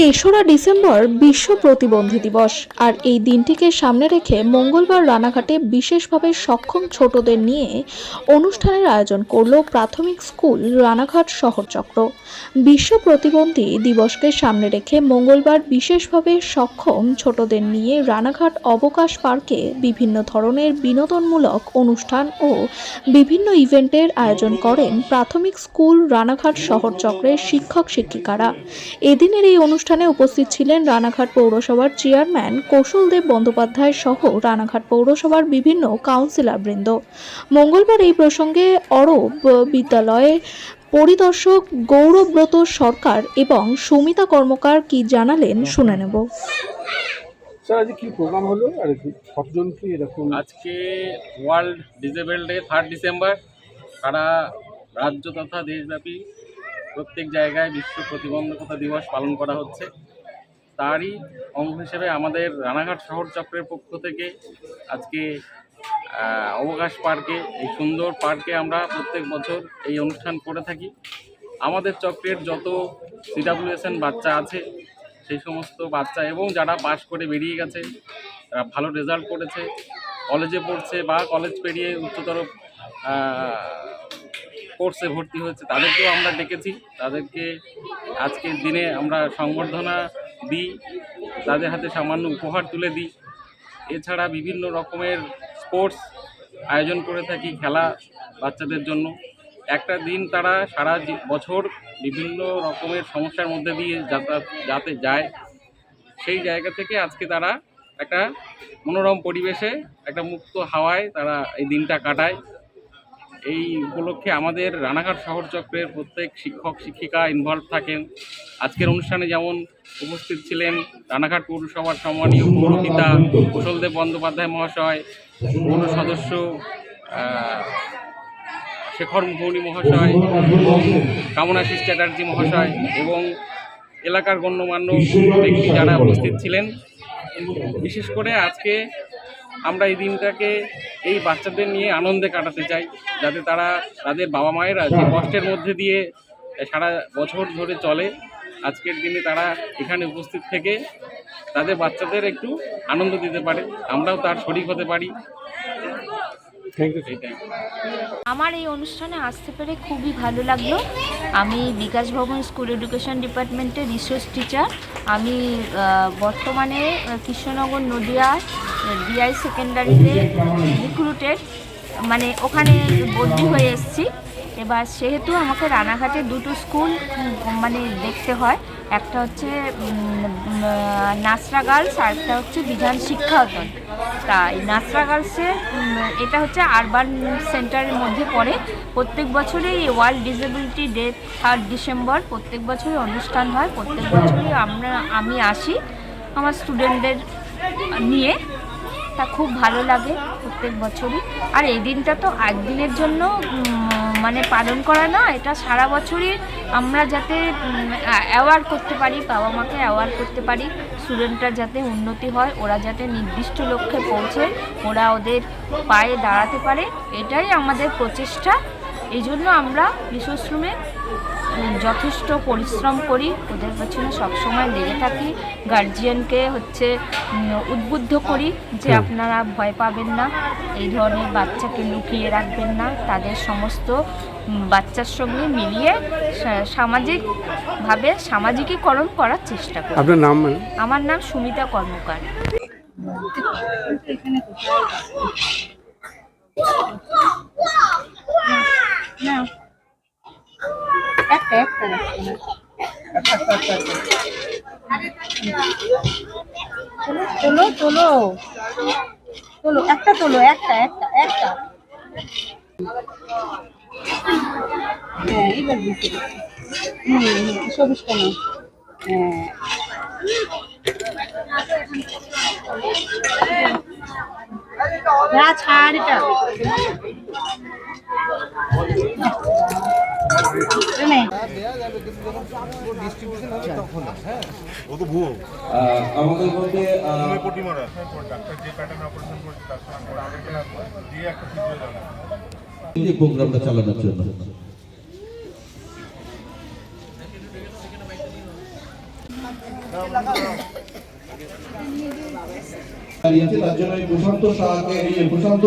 তেসরা ডিসেম্বর বিশ্ব প্রতিবন্ধী দিবস। আর এই দিনটিকে সামনে রেখে মঙ্গলবার রানাঘাটে বিশেষভাবে সক্ষম ছোটদের নিয়ে অনুষ্ঠানের আয়োজন করল প্রাথমিক স্কুল রানাঘাট শহরচক্র বিশ্ব প্রতিবন্ধী দিবসকে সামনে রেখে মঙ্গলবার বিশেষভাবে সক্ষম ছোটদের নিয়ে রানাঘাট অবকাশ পার্কে বিভিন্ন ধরনের বিনোদনমূলক অনুষ্ঠান ও বিভিন্ন ইভেন্টের আয়োজন করেন প্রাথমিক স্কুল রানাঘাট শহরচক্রের শিক্ষক শিক্ষিকারা এদিনের এই অনুষ্ঠানে উপস্থিত ছিলেন রানাঘাট পৌরসভার চেয়ারম্যান কৌশলদেব বন্দ্যোপাধ্যায় সহ রানাঘাট পৌরসভার বিভিন্ন কাউন্সিলরবৃন্দ। মঙ্গলবার এই প্রসঙ্গে অরব বিদ্যালয়ে পরিদর্শক গৌরব্রত সরকার এবং সুমিতা কর্মকার কি জানালেন শুনে নেব। স্যার আজকে কি প্রোগ্রাম হলো? আর এরকম? আজকে world disable day third December সারা রাজ্য তথা দেশব্যাপী প্রত্যেক জায়গায় বিশ্ব প্রতিবন্ধকতা দিবস পালন করা হচ্ছে। তারই অঙ্গ হিসেবে আমাদের রানাঘাট শহর চক্রের পক্ষ থেকে আজকে অবকাশ পার্কে, এই সুন্দর পার্কে আমরা প্রত্যেক বছর এই অনুষ্ঠান করে থাকি। আমাদের চক্রের যত সিডাব্লিউএসএন বাচ্চা আছে, সেই সমস্ত বাচ্চা এবং যারা পাশ করে বেরিয়ে গেছে, তারা ভালো রেজাল্ট করেছে। কলেজে পড়ছে বা কলেজ পেরিয়ে উচ্চতর কোর্সে ভর্তি হয়েছে, তাদেরকেও আমরা ডেকেছি। তাদেরকে আজকের দিনে আমরা সংবর্ধনা দিই, তাদের হাতে সামান্য উপহার তুলে দিই। এছাড়া বিভিন্ন রকমের স্পোর্টস আয়োজন করে থাকি খেলা বাচ্চাদের জন্য। একটা দিন তারা সারা বছর বিভিন্ন রকমের সমস্যার মধ্যে দিয়ে যাতায়াত যাতে যায়। সেই জায়গা থেকে আজকে তারা একটা মনোরম পরিবেশে, একটা মুক্ত হাওয়ায় তারা এই দিনটা কাটায়। এই উপলক্ষে আমাদের রানাঘাট শহর চক্রের প্রত্যেক শিক্ষক, শিক্ষিকা ইনভলভ থাকেন। আজকের অনুষ্ঠানে যেমন উপস্থিত ছিলেন রানাঘাট পৌরসভার সম্মানীয় পৌরপিতা কুশলদেব বন্দ্যোপাধ্যায় মহাশয়, পৌর সদস্য শেখর মুখৌনি মহাশয় এবং কামনাশিস চ্যাটার্জি মহাশয় এবং এলাকার গণ্যমান্য ব্যক্তি যারা উপস্থিত ছিলেন। বিশেষ করে আজকে আমরা এই দিনটাকে এই বাচ্চাদের নিয়ে আনন্দে কাটাতে চাই, যাতে তারা তাদের বাবা মায়েরা যে কষ্টের মধ্যে দিয়ে সারা বছর ধরে চলে, আজকের দিনে তারা এখানে উপস্থিত থেকে তাদের বাচ্চাদের একটু আনন্দ দিতে পারে। আমরাও তার শরিক হতে পারি। আমার এই অনুষ্ঠানে আসতে পেরে খুবই ভালো লাগল। আমি বিকাশ ভবন স্কুল এডুকেশন ডিপার্টমেন্টের রিসোর্স টিচার। আমি বর্তমানে কৃষ্ণনগর নদিয়া ডিআই সেকেন্ডারিতে রিক্রুটেড মানে ওখানে বদলি হয়ে এসেছি। এবার সেহেতু আমাকে রানাঘাটে দুটো স্কুল মানে দেখতে হয়। একটা হচ্ছে নাসরা গার্লস আর একটা হচ্ছে বিধান শিক্ষায়তন তাই নাসরা গার্লসে এটা হচ্ছে আরবান সেন্টারের মধ্যে পড়ে। প্রত্যেক বছরই world disability day, third December প্রত্যেক বছরই অনুষ্ঠান হয়। প্রত্যেক বছরই আমরা, আমি আসি আমার স্টুডেন্টদের নিয়ে। তা খুব ভালো লাগে প্রত্যেক বছরই। আর এই দিনটা তো একদিনের জন্য মানে পালন করা না, এটা সারা বছরই আমরা যাতে অ্যাওয়ার করতে পারি, বাবা মাকে অ্যাওয়ার করতে পারি স্টুডেন্টরা যাতে উন্নতি হয়, ওরা যাতে নির্দিষ্ট লক্ষ্যে পৌঁছে, ওরা ওদের পায়ে দাঁড়াতে পারে, এটাই আমাদের প্রচেষ্টা। এই জন্য আমরা রিসোর্স রুমে উম, যথেষ্ট পরিশ্রম করি। ওদের পেছনে সবসময় লেগে থাকি। গার্জিয়ানকে হচ্ছে উদ্বুদ্ধ করি যে আপনারা ভয় পাবেন না এই ধরনের বাচ্চাকে লুকিয়ে রাখবেন না। তাদের সমস্ত বাচ্চার সঙ্গে মিলিয়ে সামাজিকভাবে সামাজিকীকরণ করার চেষ্টা করি। আপনার নাম আমার নাম সুমিতা কর্মকার। একটা একটা তোলো তোলো। তোলো, একটা তোলো, একটা একটা একটা। হ্যাঁ এবার বুঝতে। হুম সবুজ কেন হ্যাঁ। না ছাড় এটা নে। মধ্যে প্রোগ্রামটা চালানোর জন্য। তার জন্য প্রশান্ত এই প্রশান্ত